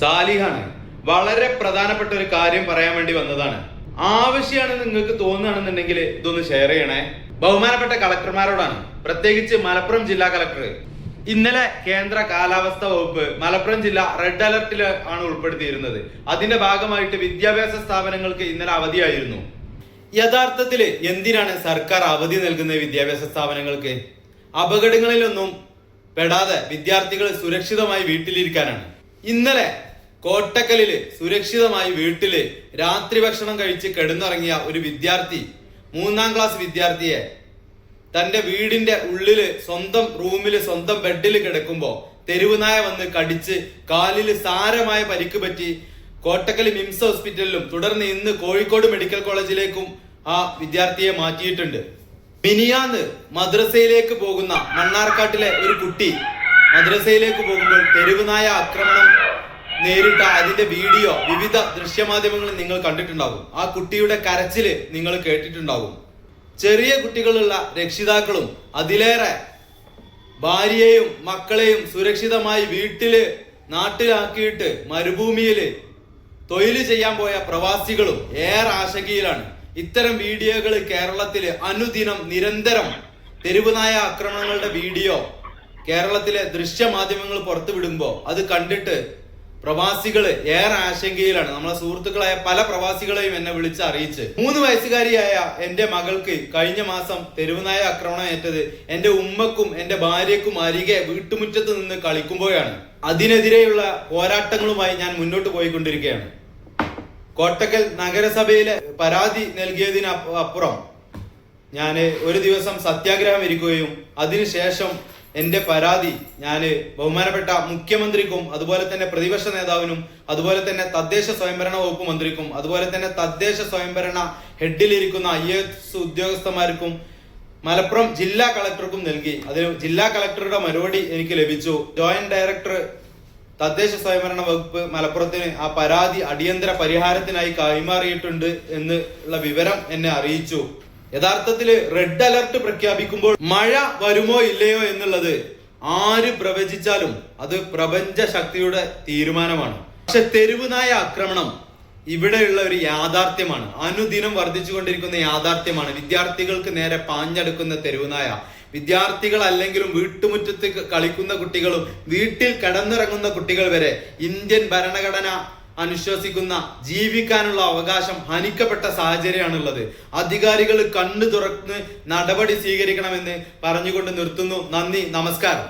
സാലിഹാണ്. വളരെ പ്രധാനപ്പെട്ട ഒരു കാര്യം പറയാൻ വേണ്ടി വന്നതാണ്. ആവശ്യമാണ് നിങ്ങൾക്ക് തോന്നുകയാണെന്നുണ്ടെങ്കിൽ ഇതൊന്ന് ഷെയർ ചെയ്യണേ. ബഹുമാനപ്പെട്ട കളക്ടർമാരോടാണ്. പ്രത്യേകിച്ച് മലപ്പുറം ജില്ലാ കളക്ടർ. ഇന്നലെ കേന്ദ്ര കാലാവസ്ഥ വകുപ്പ് മലപ്പുറം ജില്ല റെഡ് അലർട്ടിൽ ആണ് ഉൾപ്പെടുത്തിയിരുന്നത്. അതിന്റെ ഭാഗമായിട്ട് വിദ്യാഭ്യാസ സ്ഥാപനങ്ങൾക്ക് ഇന്നലെ അവധിയായിരുന്നു. യഥാർത്ഥത്തിൽ എന്തിനാണ് സർക്കാർ അവധി നൽകുന്നത് വിദ്യാഭ്യാസ സ്ഥാപനങ്ങൾക്ക്? അപകടങ്ങളിലൊന്നും പെടാതെ വിദ്യാർത്ഥികൾ സുരക്ഷിതമായി വീട്ടിലിരിക്കാനാണ്. ഇന്നലെ കോട്ടക്കലിൽ സുരക്ഷിതമായി വീട്ടിൽ രാത്രി ഭക്ഷണം കഴിച്ച് കിടന്നിറങ്ങിയ ഒരു വിദ്യാർത്ഥി മൂന്നാം ക്ലാസ് വിദ്യാർത്ഥിയെ തന്റെ വീടിന്റെ ഉള്ളിൽ സ്വന്തം റൂമിൽ സ്വന്തം ബെഡിൽ കിടക്കുമ്പോൾ തെരുവുനായ വന്ന് കടിച്ച് കാലിൽ സാരമായ പരിക്ക് പറ്റി കോട്ടക്കൽ മിംസ് ഹോസ്പിറ്റലിലും തുടർന്ന് ഇന്ന് കോഴിക്കോട് മെഡിക്കൽ കോളേജിലേക്കും ആ വിദ്യാർത്ഥിയെ മാറ്റിയിട്ടുണ്ട്. മിനിയാന്ന് മദ്രസയിലേക്ക് പോകുന്ന മണ്ണാർക്കാട്ടിലെ ഒരു കുട്ടി മദ്രസയിലേക്ക് പോകുമ്പോൾ തെരുവുനായ ആക്രമണം നേരിട്ട അതിന്റെ വീഡിയോ വിവിധ ദൃശ്യമാധ്യമങ്ങളിൽ നിങ്ങൾ കണ്ടിട്ടുണ്ടാവും ആ കുട്ടിയുടെ കരച്ചിൽ നിങ്ങൾ കേട്ടിട്ടുണ്ടാവും ചെറിയ കുട്ടികളുള്ള രക്ഷിതാക്കളും അതിലേറെ ഭാര്യയെയും മക്കളെയും സുരക്ഷിതമായി വീട്ടിൽ നാട്ടിലാക്കിയിട്ട് മരുഭൂമിയിൽ തൊഴിൽ ചെയ്യാൻ പോയ പ്രവാസികളും ഏറെ ആശങ്കയിലാണ്. ഇത്തരം വീഡിയോകൾ കേരളത്തിൽ അനുദിനം നിരന്തരം തെരുവുനായ ആക്രമണങ്ങളുടെ വീഡിയോ കേരളത്തിലെ ദൃശ്യമാധ്യമങ്ങൾ പുറത്തുവിടുമ്പോൾ അത് കണ്ടിട്ട് പ്രവാസികൾ ഏറെ ആശങ്കയിലാണ്. നമ്മളെ സുഹൃത്തുക്കളായ പല പ്രവാസികളെയും എന്നെ വിളിച്ച് അറിയിച്ച്. മൂന്ന് വയസ്സുകാരിയായ എന്റെ മകൾക്ക് കഴിഞ്ഞ മാസം തെരുവുനായ ആക്രമണം ഏറ്റത് എന്റെ ഉമ്മക്കും എന്റെ ഭാര്യക്കും അരികെ വീട്ടുമുറ്റത്ത് നിന്ന് കളിക്കുമ്പോഴാണ്. അതിനെതിരെയുള്ള പോരാട്ടങ്ങളുമായി ഞാൻ മുന്നോട്ട് പോയിക്കൊണ്ടിരിക്കുകയാണ്. കോട്ടക്കൽ നഗരസഭയിലെ പരാതി നൽകിയതിന് അപ്പ- അപ്പുറം ഞാൻ ഒരു ദിവസം സത്യാഗ്രഹം ഇരിക്കുകയും അതിനുശേഷം എന്റെ പരാതി ഞാൻ ബഹുമാനപ്പെട്ട മുഖ്യമന്ത്രിക്കും അതുപോലെ തന്നെ പ്രതിപക്ഷ നേതാവിനും അതുപോലെ തന്നെ തദ്ദേശ സ്വയംഭരണ വകുപ്പ് മന്ത്രിക്കും അതുപോലെ തന്നെ തദ്ദേശ സ്വയംഭരണ ഹെഡിലിരിക്കുന്ന ഐ എസ് ഉദ്യോഗസ്ഥന്മാർക്കും മലപ്പുറം ജില്ലാ കളക്ടർക്കും നൽകി. അതിൽ ജില്ലാ കളക്ടറുടെ മറുപടി എനിക്ക് ലഭിച്ചു. ജോയിന്റ് ഡയറക്ടർ തദ്ദേശ സ്വയംഭരണ വകുപ്പ് മലപ്പുറത്തിന് ആ പരാതി അടിയന്തര പരിഹാരത്തിനായി കൈമാറിയിട്ടുണ്ട് എന്നുള്ള വിവരം എന്നെ അറിയിച്ചു. യഥാർത്ഥത്തിൽ റെഡ് അലർട്ട് പ്രഖ്യാപിക്കുമ്പോൾ മഴ വരുമോ ഇല്ലയോ എന്നുള്ളത് ആര് പ്രവചിച്ചാലും അത് പ്രപഞ്ച ശക്തിയുടെ തീരുമാനമാണ്. പക്ഷെ തെരുവുനായ ആക്രമണം ഇവിടെയുള്ള ഒരു യാഥാർത്ഥ്യമാണ്. അനുദിനം വർദ്ധിച്ചുകൊണ്ടിരിക്കുന്ന യാഥാർത്ഥ്യമാണ്. വിദ്യാർത്ഥികൾക്ക് നേരെ പാഞ്ഞെടുക്കുന്ന തെരുവുനായ വിദ്യാർത്ഥികൾ അല്ലെങ്കിലും വീട്ടുമുറ്റത്ത് കളിക്കുന്ന കുട്ടികളും വീട്ടിൽ കിടന്നിറങ്ങുന്ന കുട്ടികൾ വരെ ഇന്ത്യൻ ഭരണഘടന അനുശ്വസിക്കുന്ന ജീവിക്കാനുള്ള അവകാശം ഹനിക്കപ്പെട്ട സാഹചര്യമാണുള്ളത്. അധികാരികൾ കണ്ണു തുറന്ന് നടപടി സ്വീകരിക്കണമെന്ന് പറഞ്ഞുകൊണ്ട് നിർത്തുന്നു. നന്ദി നമസ്കാരം.